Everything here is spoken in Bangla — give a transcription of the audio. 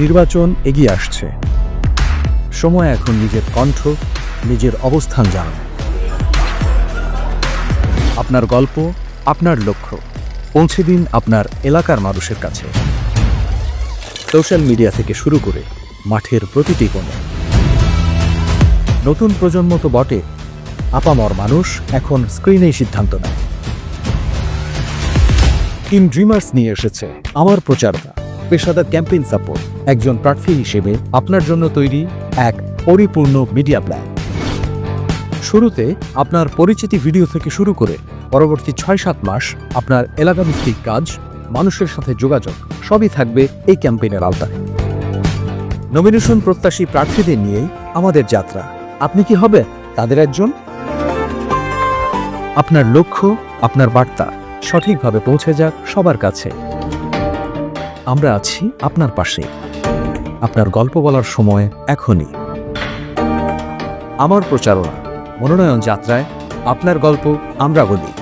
নির্বাচন এগিয়ে আসছে। সময় এখন নিজের কণ্ঠ, নিজের অবস্থান জানানো। আপনার গল্প, আপনার লক্ষ্য, পৌঁছে দিন আপনার এলাকার মানুষের কাছে। সোশ্যাল মিডিয়া থেকে শুরু করে মাঠের প্রতিটি কোণে। নতুন প্রজন্ম তো বটে, আপামর মানুষ এখন স্ক্রিনেই সিদ্ধান্ত নেয়। টিম ড্রিমার্স নিয়ে এসেছে আমার প্রচারণা। পেশাদার ক্যাম্পেইন সাপোর্ট, একজন প্রার্থী হিসেবে আপনার জন্য তৈরি এক পরিপূর্ণ মিডিয়া প্ল্যান। শুরুতে আপনার পরিচিতি ভিডিও থেকে শুরু করে পরবর্তী ছয় সাত মাস আপনার এলাকাভিত্তিক কাজ, মানুষের সাথে যোগাযোগ, সবই থাকবে এই ক্যাম্পেইনের আওতায়। নমিনেশন প্রত্যাশী প্রার্থীদের নিয়েই আমাদের যাত্রা। আপনি কি হবে তাদের একজন? আপনার লক্ষ্য, আপনার বার্তা সঠিকভাবে পৌঁছে যাক সবার কাছে। আমরা আছি আপনার পাশে। আপনার গল্প বলার সময় এখনই। আমার প্রচারণা, মনোনয়ন যাত্রায় আপনার গল্প আমরা বলি।